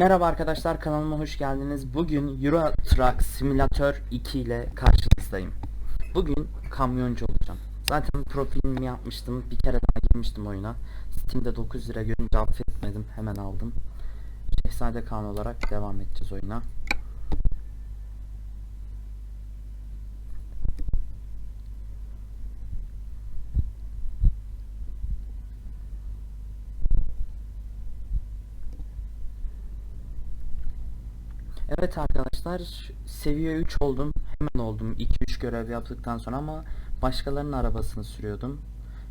Merhaba arkadaşlar kanalıma hoş geldiniz. Bugün Euro Truck Simulator 2 ile karşınızdayım. Bugün kamyoncu olacağım. Zaten profilimi yapmıştım. Bir kere daha girmiştim oyuna. Steam'de 9 lira görünce affetmedim. Hemen aldım. Şehzade Kaan olarak devam edeceğiz oyuna. Evet arkadaşlar seviye 3 oldum. Hemen oldum 2-3 görev yaptıktan sonra ama başkalarının arabasını sürüyordum.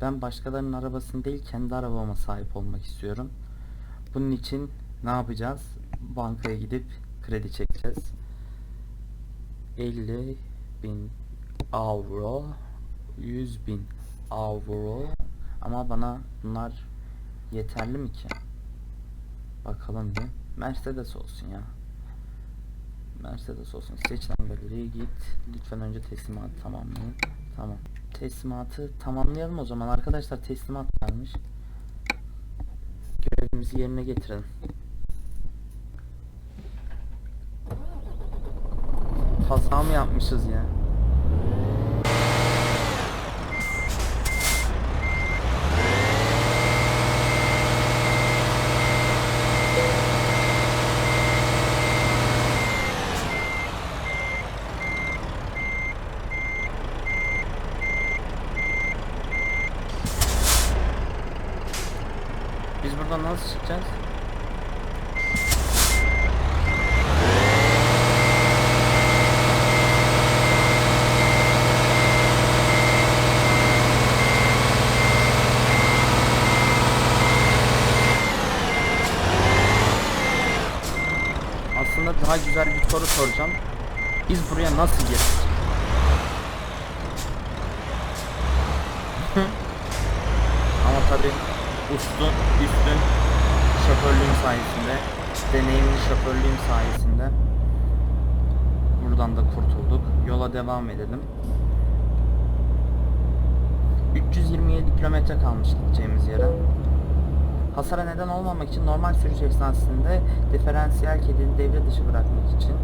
Ben başkalarının arabasını değil kendi arabama sahip olmak istiyorum. Bunun için ne yapacağız? Bankaya gidip kredi çekeceğiz. 50 bin avro 100 bin avro ama bana bunlar yeterli mi ki? Bakalım bir. Mercedes olsun ya. Mercedes olsun. Seçilen galeriye git. Lütfen önce teslimatı tamamlayın. Tamam. Teslimatı tamamlayalım o zaman. Arkadaşlar teslimat gelmiş. Görevimizi yerine getirelim. Kaza mı yapmışız ya? Biz buradan nasıl çıkacağız? Aslında daha güzel bir soru soracağım. Biz buraya nasıl girdik? Ama tabi ustun, üstün şoförlüğüm sayesinde, deneyimli şoförlüğüm sayesinde buradan da kurtulduk. Yola devam edelim. 327 kilometre kalmış gideceğimiz yere. Hasara neden olmamak için normal sürüş esnasında diferansiyel kedini devre dışı bırakmak için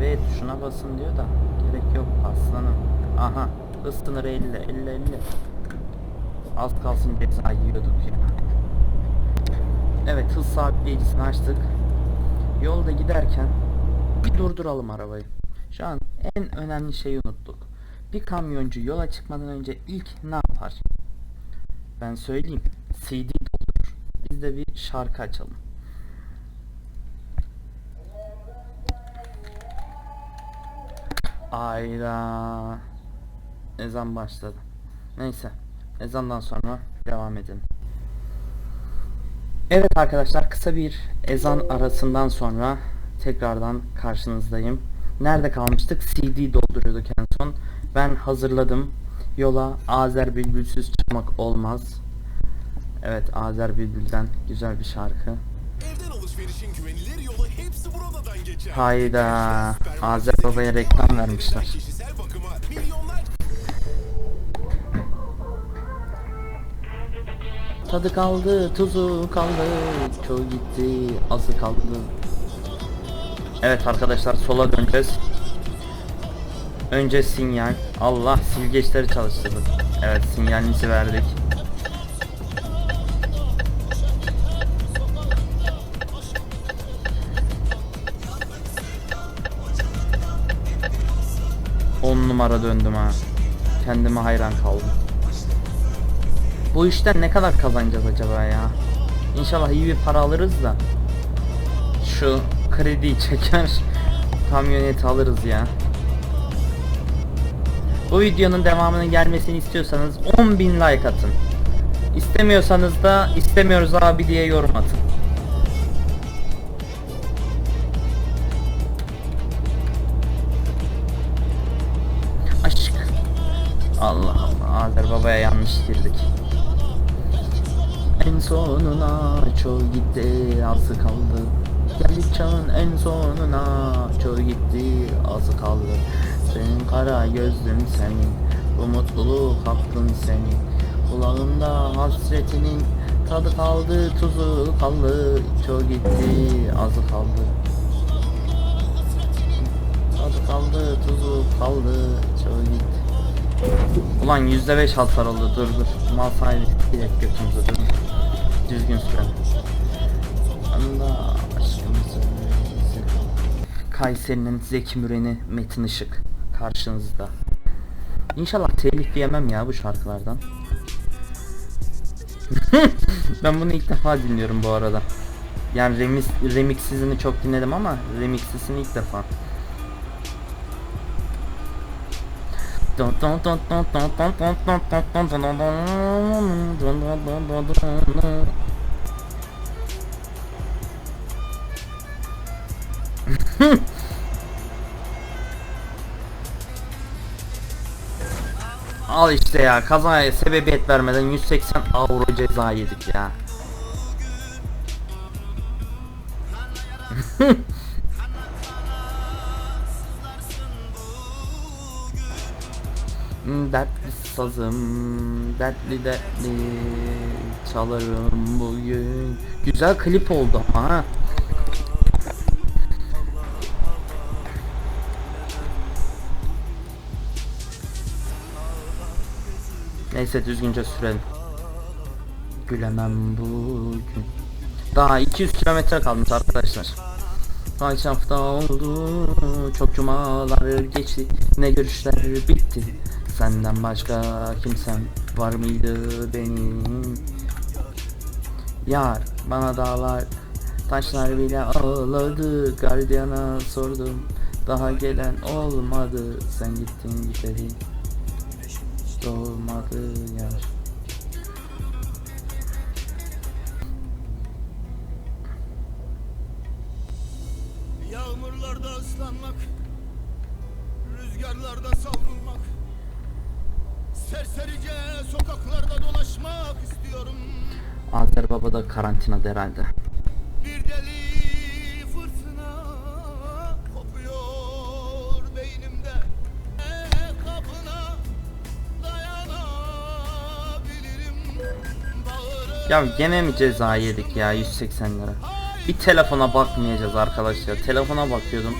ve tuşuna basın diyor da gerek yok aslanım. Aha hız sınırı 50 50 50. Az kalsın ceza yiyorduk ya. Evet hız sabitleyicisini açtık. Yolda giderken bir durduralım arabayı. Şu an en önemli şeyi unuttuk. Bir kamyoncu yola çıkmadan önce ilk ne yapar? Ben söyleyeyim. CD doldurur. Biz de bir şarkı açalım. Ayda ezan başladı. Neyse. Ezandan sonra devam edelim. Evet arkadaşlar kısa bir ezan arasından sonra tekrardan karşınızdayım. Nerede kalmıştık? CD dolduruyorduk en son. Ben hazırladım. Yola Azer Bülbülsüz çıkmak olmaz. Evet Azer Bülbül'den güzel bir şarkı. Evden alışverişin güvenilir yolu hepsi buradan geçer. Hayda. Azer Baba'ya reklam vermişler. Tadı kaldı, tuzu kaldı, çoğu gitti, azı kaldı. Evet arkadaşlar sola döneceğiz. Önce sinyal. Allah silgeçleri çalıştırdık. Evet sinyalimizi verdik. On numara döndüm ha. Kendime hayran kaldım. Bu işten ne kadar kazanacağız acaba ya? İnşallah iyi bir para alırız da. Şu krediyi çeker. Kamyoneti alırız ya. Bu videonun devamının gelmesini istiyorsanız 10.000 like atın. İstemiyorsanız da istemiyoruz abi diye yorum atın. Aşk. Allah Allah. Azer babaya yanlış girdik. En sonuna çoğu gitti azı kaldı Geldik çağın en sonuna çoğu gitti azı kaldı Senin kara gözlün senin Bu mutluluk hakkın senin Kulağında hasretinin Tadı kaldı, tuzu kaldı, çoğu gitti, azı kaldı. Tadı kaldı, tuzu kaldı, çoğu gitti. Ulan yüzde beş hasar oldu, dur dur. Mal sahibi direkt götümüze dur. Düzgün sürelim. Anla aşkımızı Kayseri'nin Zeki Müren'i Metin Işık karşınızda. İnşallah telif yemem ya bu şarkılardan. ben bunu ilk defa dinliyorum bu arada. Yani remix, remixsizini çok dinledim ama remixsizini ilk defa. Al işte ya kazaya sebebiyet vermeden 180 avro ceza yedik ya. Dertli sazım, dertli dertli çalarım bugün. Güzel klip oldu ha. Neyse düzgünce sürelim. Gülemem bugün. Daha 200 kilometre kalmış arkadaşlar. Kaç hafta oldu, çok cumalar geçti, ne görüşler bitti. Senden başka kimsem var mıydı benim? Yar bana dağlar, taşlar bile ağladı, gardiyana sordum. Daha gelen olmadı, sen gittin gideri. Doğmadı yar. Azer Baba da karantinada herhalde. Bir deli fırtına kopuyor beynimde. E, kapına dayanabilirim. Ya gene mi ceza yedik ya 180 lira? Bir telefona bakmayacağız arkadaşlar. Telefona bakıyordum.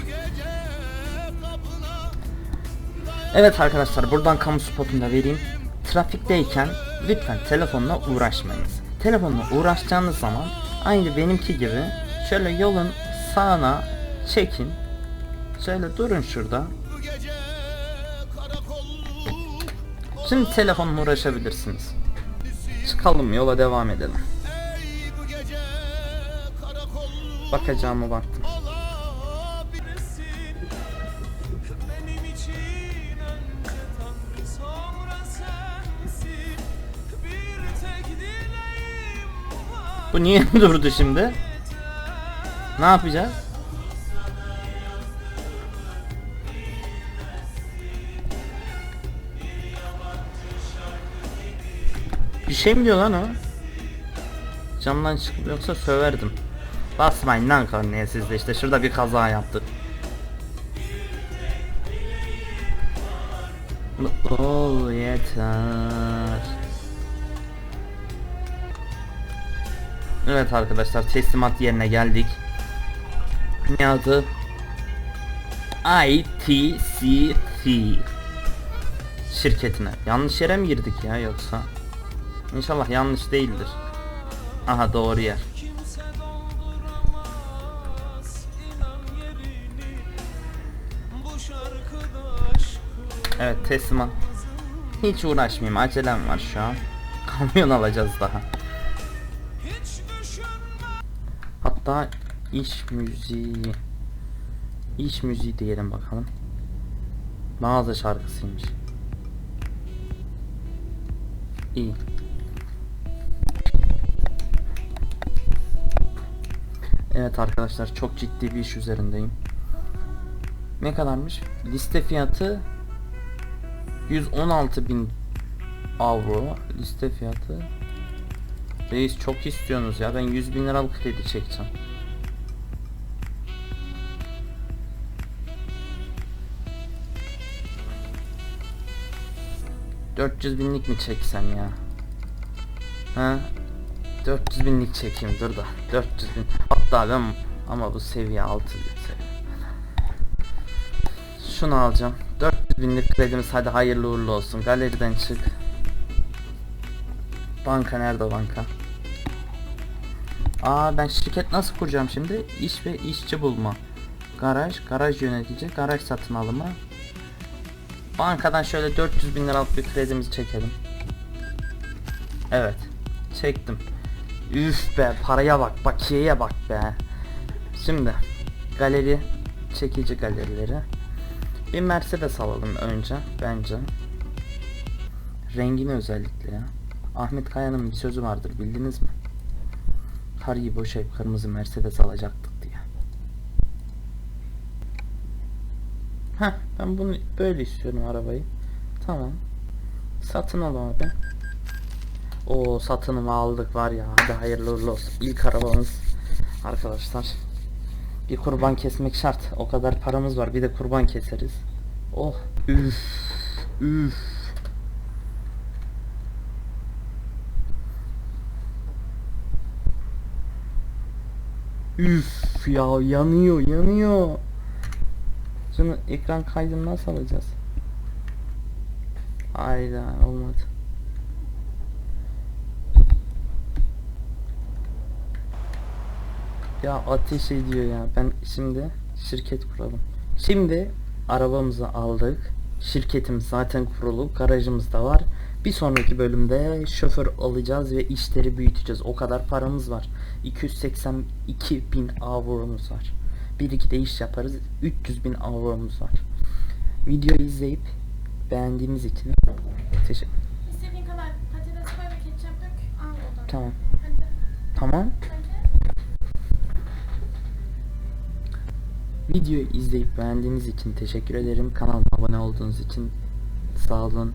Evet arkadaşlar buradan kamu spotunu da vereyim. Trafikteyken lütfen telefonla uğraşmayınız. Telefonla uğraşacağınız zaman aynı benimki gibi şöyle yolun sağına çekin. Şöyle durun şurada. Şimdi telefonla uğraşabilirsiniz. Çıkalım yola devam edelim. Bakacağımı baktım. Bu niye durdu şimdi? Ne yapacağız? Bir şey mi diyor lan o? Camdan çıkıp yoksa söverdim. Basmayın lan karneye siz de işte şurada bir kaza yaptık. Ol yeter. Evet arkadaşlar teslimat yerine geldik. Ne adı? ITCC şirketine. Yanlış yere mi girdik ya yoksa? İnşallah yanlış değildir. Aha doğru yer. Evet teslimat. Hiç uğraşmayayım acelem var şu an. Kamyon alacağız daha. Hatta iş müziği. İş müziği diyelim bakalım. Mağaza şarkısıymış. İyi. Evet arkadaşlar çok ciddi bir iş üzerindeyim. Ne kadarmış? Liste fiyatı 116 bin avro. Liste fiyatı Reis çok istiyorsunuz ya ben 100 bin liralık kredi çekeceğim. ...400 binlik mi çeksem ya? Ha? 400 binlik çekeyim dur da 400 bin hatta ben ama bu seviye 6 seviye. Şunu alacağım 400 binlik kredimiz hadi hayırlı uğurlu olsun galeriden çık Banka nerede banka Aa ben şirket nasıl kuracağım şimdi? İş ve işçi bulma. Garaj garaj yönetici garaj satın alımı. Bankadan şöyle 400 bin liralık bir kredimizi çekelim. Evet Çektim. Üf be paraya bak bakiyeye bak be. Şimdi Galeri Çekici galerileri. Bir Mercedes alalım önce Bence. Rengini özellikle ya. Ahmet Kaya'nın bir sözü vardır bildiniz mi? Karıyı boşayıp kırmızı Mercedes alacaktık diye Heh ben bunu böyle istiyorum arabayı Tamam Satın al abi o satınımı aldık var ya hadi hayırlı uğurlu olsun. İlk arabamız arkadaşlar. Bir kurban kesmek şart. O kadar paramız var bir de kurban keseriz. Oh üf üf. Üf ya yanıyor yanıyor. Şunu ekran kaydını nasıl alacağız? Hayda olmadı. Ya ateş ediyor ya. Ben şimdi şirket kuralım. Şimdi arabamızı aldık. Şirketimiz zaten kurulu. Garajımız da var. Bir sonraki bölümde şoför alacağız ve işleri büyüteceğiz. O kadar paramız var. 282 bin avromuz var. Bir iki de iş yaparız. 300 bin avromuz var. Videoyu izleyip beğendiğiniz için teşekkür İstediğin kadar patates koy ve ketçap dök. Al. Tamam. Hadi. Tamam. Videoyu izleyip beğendiğiniz için teşekkür ederim. Kanalıma abone olduğunuz için sağ olun.